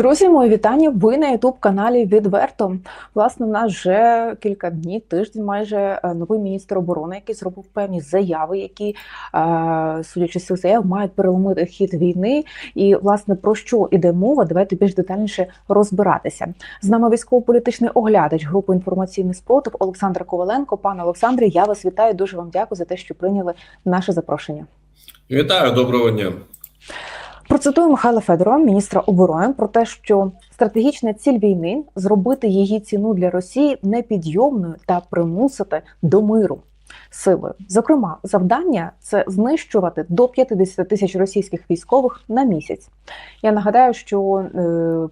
Друзі, мої вітання. Ви на ютуб каналі Відверто. Власне, в нас вже кілька днів, тиждень, майже е, новий міністр оборони, який зробив певні заяви, які, е, судячи з цих заяв, мають переломити хід війни. І власне про що іде мова? Давайте більш детальніше розбиратися. З нами військово-політичний оглядач групи інформаційний спротив Олександр Коваленко. Пане Олександре, я вас вітаю. Дуже вам дякую за те, що прийняли наше запрошення. Вітаю, доброго дня. Процитую Михайла Федорова, міністра оборони, про те, що стратегічна ціль війни зробити її ціну для Росії непідйомною та примусити до миру силою. Зокрема, завдання це знищувати до 50 тисяч російських військових на місяць. Я нагадаю, що е,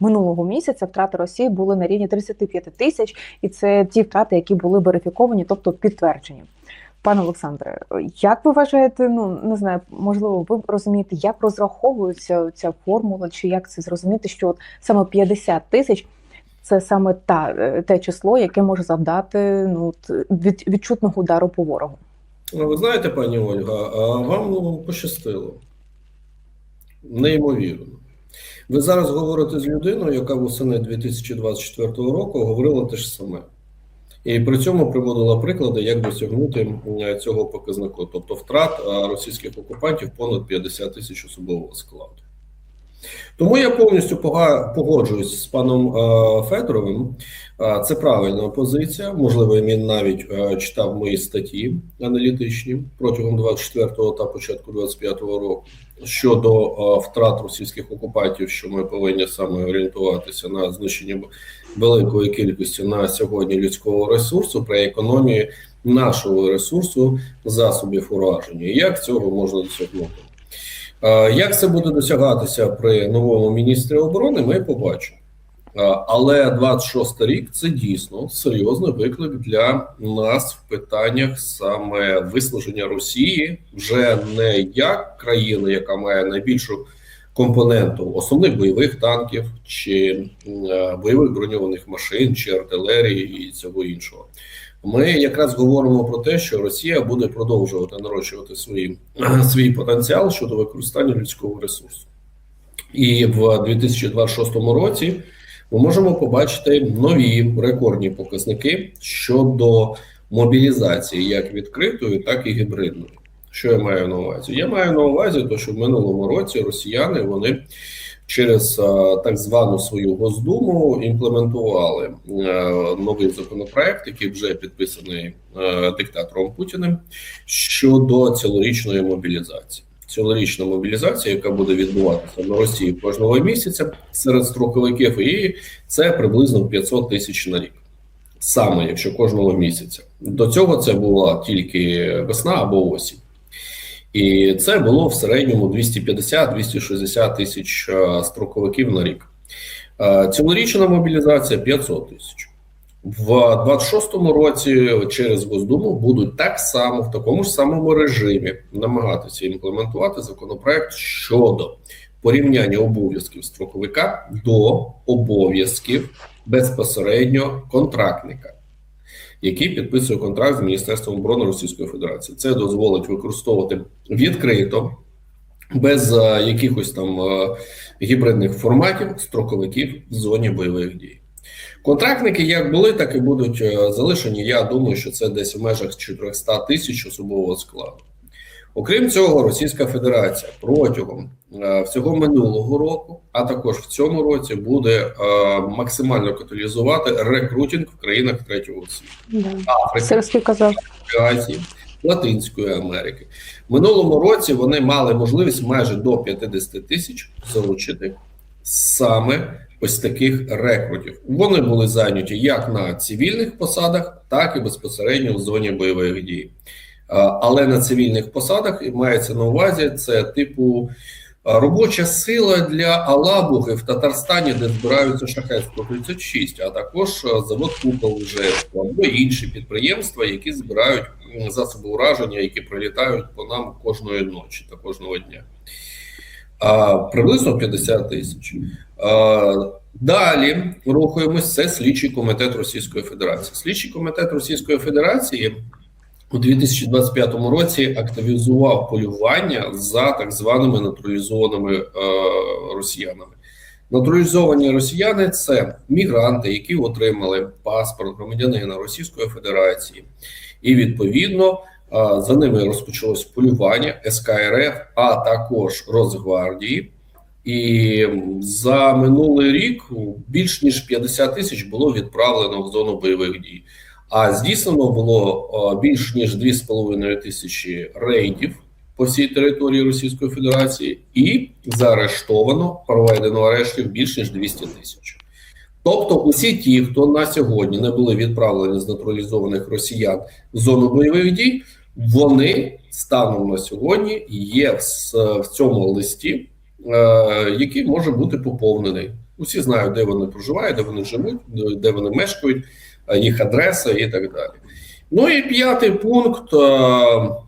минулого місяця втрати Росії були на рівні 35 тисяч, і це ті втрати, які були верифіковані, тобто підтверджені. Пане Олександре, як ви вважаєте, ну не знаю, можливо, ви розумієте, як розраховується ця формула, чи як це зрозуміти, що от саме 50 тисяч це саме та е, те число, яке може завдати ну від, відчутного удару по ворогу? Ну, Ви знаєте, пані Ольга, а вам ну, пощастило. Неймовірно. Ви зараз говорите з людиною, яка восени 2024 року говорила те ж саме. І при цьому приводила приклади, як досягнути цього показнику, тобто втрат російських окупантів понад 50 тисяч особового складу. Тому я повністю погоджуюсь з паном е, Федоровим. Це правильна позиція. Можливо, він навіть читав мої статті аналітичні протягом 24-го та початку 25-го року щодо втрат російських окупантів, що ми повинні саме орієнтуватися на знищення великої кількості на сьогодні людського ресурсу при економії нашого ресурсу засобів ураження. Як цього можна досягнути? Як це буде досягатися при новому міністрі оборони? Ми побачимо. Але 26 рік це дійсно серйозний виклик для нас в питаннях саме вислуження Росії вже не як країни, яка має найбільшу компоненту основних бойових танків, чи е, бойових броньованих машин, чи артилерії і цього іншого. Ми якраз говоримо про те, що Росія буде продовжувати нарощувати свої, свій потенціал щодо використання людського ресурсу, і в 2026 році ми можемо побачити нові рекордні показники щодо мобілізації, як відкритої, так і гібридної. Що я маю на увазі? Я маю на увазі, то, що в минулому році росіяни вони через так звану свою Госдуму імплементували новий законопроект, який вже підписаний диктатором Путіним щодо цілорічної мобілізації. Цілорічна мобілізація, яка буде відбуватися на Росії кожного місяця серед строковиків, і це приблизно 500 тисяч на рік. Саме якщо кожного місяця до цього це була тільки весна або осінь. І це було в середньому 250-260 тисяч е, строковиків на рік. Е, цілорічна мобілізація 500 тисяч. В 26-му році через Госдуму будуть так само в такому ж самому режимі намагатися імплементувати законопроект щодо порівняння обов'язків строковика до обов'язків безпосередньо контрактника який підписує контракт з Міністерством оборони Російської Федерації. Це дозволить використовувати відкрито, без а, е, якихось там а, е, гібридних форматів строковиків в зоні бойових дій. Контрактники як були, так і будуть е, залишені. Я думаю, що це десь в межах 400 тисяч особового складу. Окрім цього, Російська Федерація протягом е, всього минулого року, а також в цьому році, буде е, максимально каталізувати рекрутинг в країнах третього світу Африки, Азії, Латинської Америки. В минулому році вони мали можливість майже до 50 тисяч залучити саме ось таких рекрутів. Вони були зайняті як на цивільних посадах, так і безпосередньо в зоні бойових дій. Але на цивільних посадах і мається на увазі це типу робоча сила для Алабуги в Татарстані, де збираються шахет 136 а також завод Купол вже або інші підприємства, які збирають засоби ураження, які прилітають по нам кожної ночі та кожного дня. А, Приблизно 50 тисяч. Далі рухаємось. Це слідчий комітет Російської Федерації. Слідчий комітет Російської Федерації у 2025 році активізував полювання за так званими натуралізованими е, росіянами. Натуралізовані росіяни це мігранти, які отримали паспорт громадянина Російської Федерації, і відповідно а, за ними розпочалось полювання СКРФ, а також Росгвардії. І за минулий рік більш ніж 50 тисяч було відправлено в зону бойових дій. А здійснено було більш ніж 2,5 тисячі рейдів по всій території Російської Федерації, і заарештовано проведено арештів більш ніж 200 тисяч. Тобто, усі ті, хто на сьогодні не були відправлені з натуралізованих росіян в зону бойових дій, вони станом на сьогодні є в, цьому листі, е, який може бути поповнений. Усі знають, де вони проживають, де вони живуть, де- вони мешкають, е, їх адреса і так далі. Ну і п'ятий пункт. е,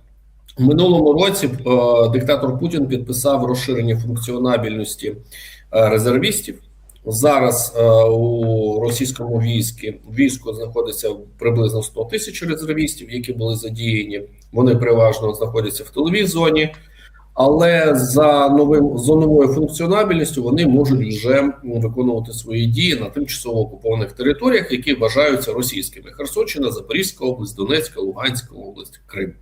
в минулому році е, диктатор Путін підписав розширення функціонабільності е, резервістів. Зараз у російському війську війську знаходиться приблизно 100 тисяч резервістів, які були задіяні. Вони переважно знаходяться в тиловій зоні, але за новим за новою функціонабільністю вони можуть вже виконувати свої дії на тимчасово окупованих територіях, які вважаються російськими: Херсонщина, Запорізька область, Донецька, Луганська область, Крим.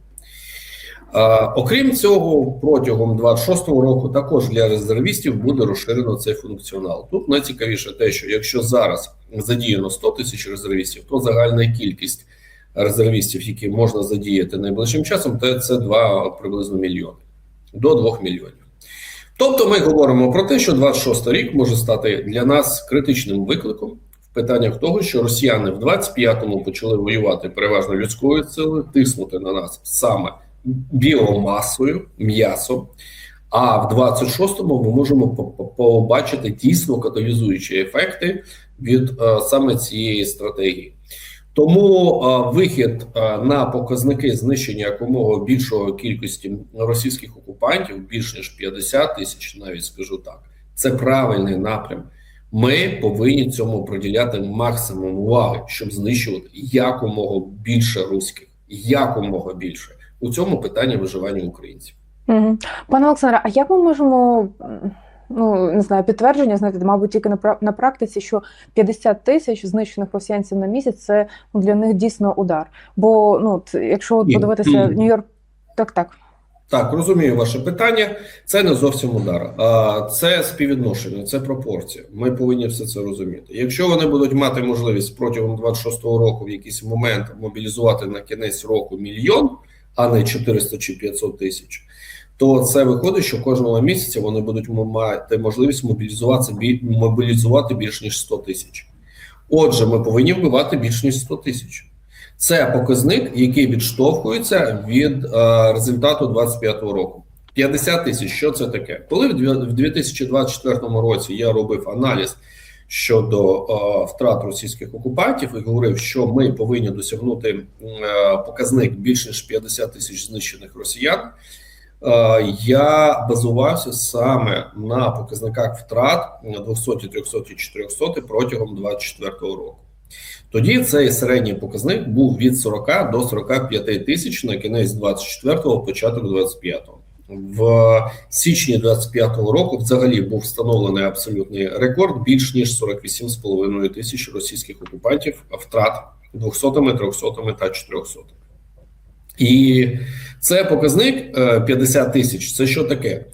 Окрім цього, протягом 26-го року також для резервістів буде розширено цей функціонал. Тут найцікавіше те, що якщо зараз задіяно 100 тисяч резервістів, то загальна кількість резервістів, які можна задіяти найближчим часом, то це 2 приблизно мільйони до 2 мільйонів. Тобто, ми говоримо про те, що 26 рік може стати для нас критичним викликом в питаннях того, що росіяни в 25-му почали воювати переважно людською силою, тиснути на нас саме біомасою, м'ясом. А в 26-му ми можемо по- по- побачити дійсно каталізуючі ефекти від е, саме цієї стратегії. Тому е, вихід е, на показники знищення якомога більшої кількості російських окупантів, більш ніж 50 тисяч, навіть скажу так, це правильний напрям. Ми повинні цьому приділяти максимум уваги, щоб знищувати якомога більше руських, якомога більше у цьому питанні виживання українців. Угу. Пане Олександре, а як ми можемо ну не знаю, підтвердження знайти, мабуть, тільки на на практиці, що 50 тисяч знищених росіянців на місяць це ну, для них дійсно удар. Бо ну, якщо от подивитися. Нью-Йорк, так, так. Так, розумію ваше питання. Це не зовсім удар, а це співвідношення, це пропорція. Ми повинні все це розуміти. Якщо вони будуть мати можливість протягом 26-го року в якийсь момент мобілізувати на кінець року мільйон, а не 400 чи 500 тисяч, то це виходить, що кожного місяця вони будуть мати можливість мобілізуватися мобілізувати більш ніж 100 тисяч. Отже, ми повинні вбивати більш ніж 100 тисяч. Це показник, який відштовхується від е, результату 25-го року. 50 тисяч. Що це таке? Коли в 2024 році я робив аналіз щодо е, втрат російських окупантів і говорив, що ми повинні досягнути е, показник більш ніж 50 тисяч знищених росіян. Е, я базувався саме на показниках втрат 200, 300, 400 протягом 24 року. Тоді цей середній показник був від 40 до 45 тисяч на кінець 24-го, початок 25-го. В січні 25-го року взагалі був встановлений абсолютний рекорд більш ніж 48,5 тисяч російських окупантів втрат 200, 300 та 400. І це показник е, 50 тисяч. Це що таке?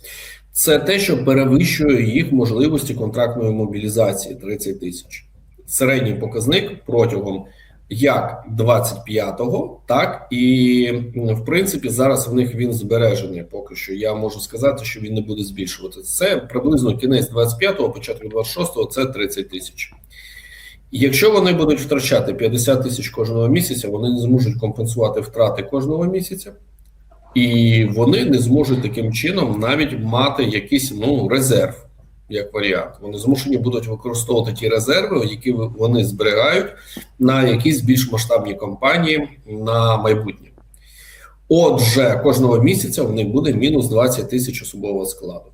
Це те, що перевищує їх можливості контрактної мобілізації 30 тисяч. Середній показник протягом як 25-го, так і в принципі зараз в них він збережений. Поки що я можу сказати, що він не буде збільшуватися. Це приблизно кінець 25-го, початок 26-го – це 30 тисяч. Якщо вони будуть втрачати 50 тисяч кожного місяця, вони не зможуть компенсувати втрати кожного місяця, і вони не зможуть таким чином навіть мати якийсь ну резерв як варіант. Вони змушені будуть використовувати ті резерви, які вони зберігають на якісь більш масштабні кампанії на майбутнє. Отже, кожного місяця в них буде мінус 20 тисяч особового складу.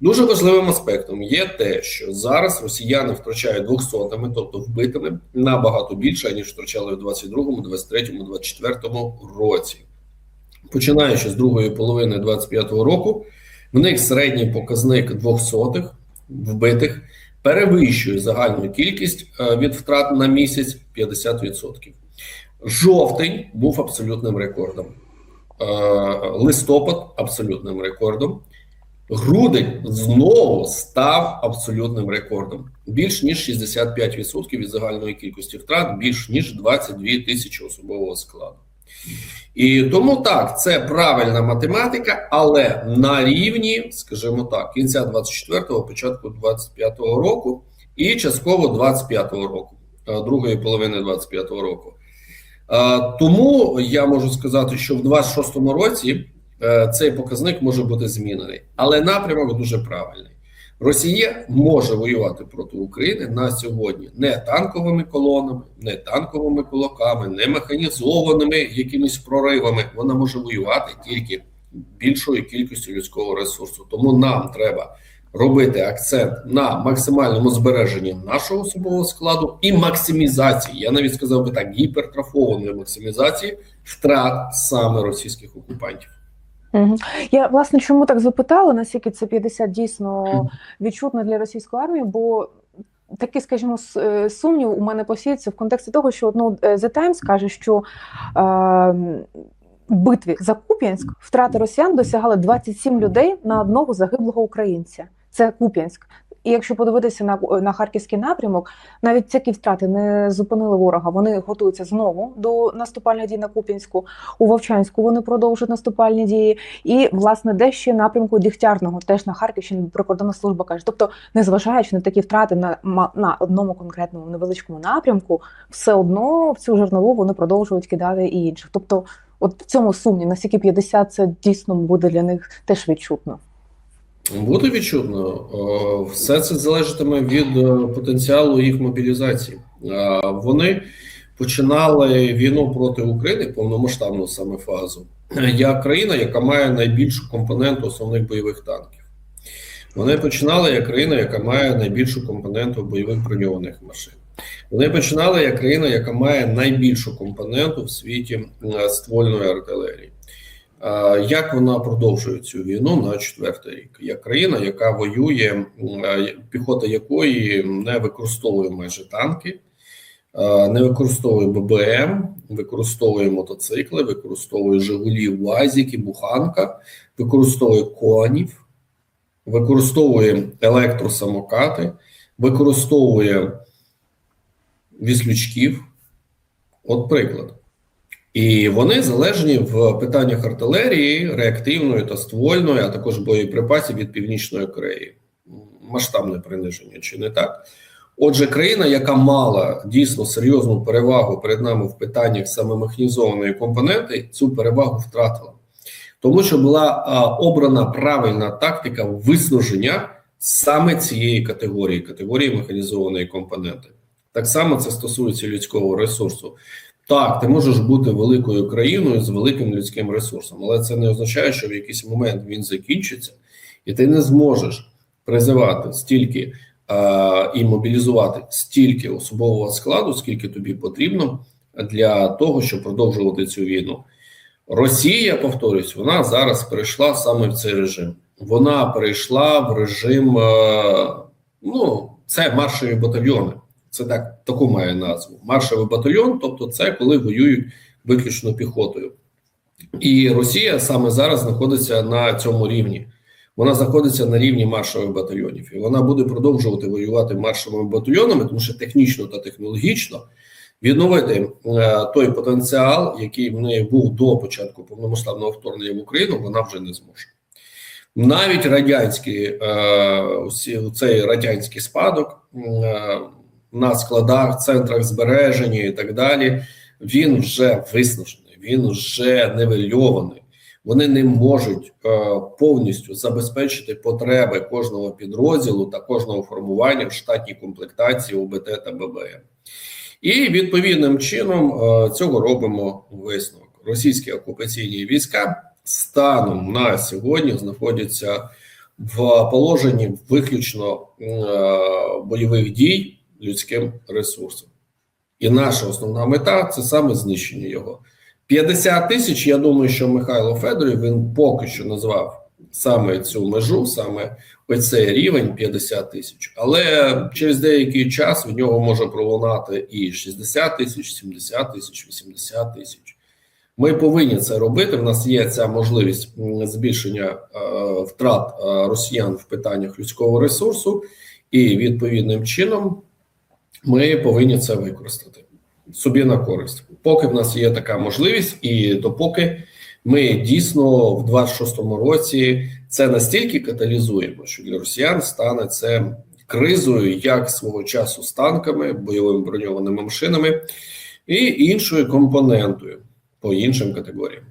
Дуже важливим аспектом є те, що зараз росіяни втрачають двохсотими, тобто вбитими, набагато більше, ніж втрачали в 22-му, 23-му, 24-му році. Починаючи з другої половини 25-го року, в них середній показник двохсотих вбитих перевищує загальну кількість е, від втрат на місяць 50%. Жовтень був абсолютним рекордом. Е, Листопад абсолютним рекордом. Грудень знову став абсолютним рекордом. Більш ніж 65% від загальної кількості втрат, більш ніж 22 тисячі особового складу. І тому так, це правильна математика, але на рівні, скажімо так, кінця 24-го, початку 25-го року і частково 25-го року, е, другої половини 25-го року. Е, Тому я можу сказати, що в 26-му році цей показник може бути змінений, але напрямок дуже правильний. Росія може воювати проти України на сьогодні не танковими колонами, не танковими кулаками, не механізованими якимись проривами. Вона може воювати тільки більшою кількістю людського ресурсу. Тому нам треба робити акцент на максимальному збереженні нашого особового складу і максимізації. Я навіть сказав би так, гіпертрофованої максимізації втрат саме російських окупантів. Угу. Я власне чому так запитала, наскільки це 50 дійсно відчутно для російської армії, бо такий, скажімо, е, сумнів у мене посіється в контексті того, що ну, е, The Times каже, що е, битві за Куп'янськ втрати росіян досягали 27 людей на одного загиблого українця. Це Куп'янськ. І якщо подивитися на, на харківський напрямок, навіть такі втрати не зупинили ворога. Вони готуються знову до наступальних дій на Куп'янську. У Вовчанську вони продовжують наступальні дії. І власне де ще напрямку Дігтярного, теж на Харківщині прикордонна служба каже. Тобто, незважаючи на такі втрати на, на одному конкретному невеличкому напрямку, все одно в цю жернову вони продовжують кидати і інших. Тобто, от в цьому сумні, наскільки 50 це дійсно буде для них теж відчутно. Буде відчутно. Е, Все це залежатиме від е, потенціалу їх мобілізації. Е, Вони починали війну проти України, повномасштабну саме фазу, як країна, яка має найбільшу компоненту основних бойових танків. Вони починали як країна, яка має найбільшу компоненту бойових броньованих машин. Вони починали як країна, яка має найбільшу компоненту в світі ствольної артилерії. Як вона продовжує цю війну на четвертий рік? Як країна, яка воює, піхота якої не використовує майже танки, не використовує ББМ, використовує мотоцикли, використовує Жигулі, УАЗіки, Буханка, використовує конів, використовує електросамокати, використовує віслючків. От приклад. І вони залежні в питаннях артилерії, реактивної та ствольної, а також боєприпасів від Північної Кореї. Масштабне приниження, чи не так? Отже, країна, яка мала дійсно серйозну перевагу перед нами в питаннях саме механізованої компоненти, цю перевагу втратила. Тому що була а, обрана правильна тактика виснаження саме цієї категорії, категорії механізованої компоненти. Так само це стосується людського ресурсу. Так, ти можеш бути великою країною з великим людським ресурсом, але це не означає, що в якийсь момент він закінчиться, і ти не зможеш призивати стільки е, і мобілізувати стільки особового складу, скільки тобі потрібно для того, щоб продовжувати цю війну. Росія, повторюсь, вона зараз перейшла саме в цей режим. Вона перейшла в режим, е, ну, це маршові батальйони. Це так таку має назву. Маршовий батальйон, тобто це коли воюють виключно піхотою. І Росія саме зараз знаходиться на цьому рівні. Вона знаходиться на рівні маршових батальйонів, і вона буде продовжувати воювати маршовими батальйонами, тому що технічно та технологічно відновити е, той потенціал, який в неї був до початку повномасштабного вторгнення в Україну, вона вже не зможе. Навіть радянський е, цей радянський спадок е, на складах, центрах збереження і так далі, він вже виснажений, він вже нивельований. Вони не можуть е, повністю забезпечити потреби кожного підрозділу та кожного формування в штатній комплектації ОБТ та ББМ. І відповідним чином е, цього робимо висновок. Російські окупаційні війська станом на сьогодні знаходяться в положенні виключно е, бойових дій людським ресурсом. І наша основна мета це саме знищення його. 50 тисяч. Я думаю, що Михайло Федорів він поки що назвав саме цю межу, саме оцей рівень 50 тисяч. Але через деякий час в нього може пролунати і 60 тисяч, 70 тисяч, 80 тисяч. Ми повинні це робити. В нас є ця можливість збільшення е, втрат е, росіян в питаннях людського ресурсу, і відповідним чином ми повинні це використати собі на користь. Поки в нас є така можливість, і допоки ми дійсно в 26-му році це настільки каталізуємо, що для росіян стане це кризою, як свого часу з танками, бойовими броньованими машинами і іншою компонентою по іншим категоріям.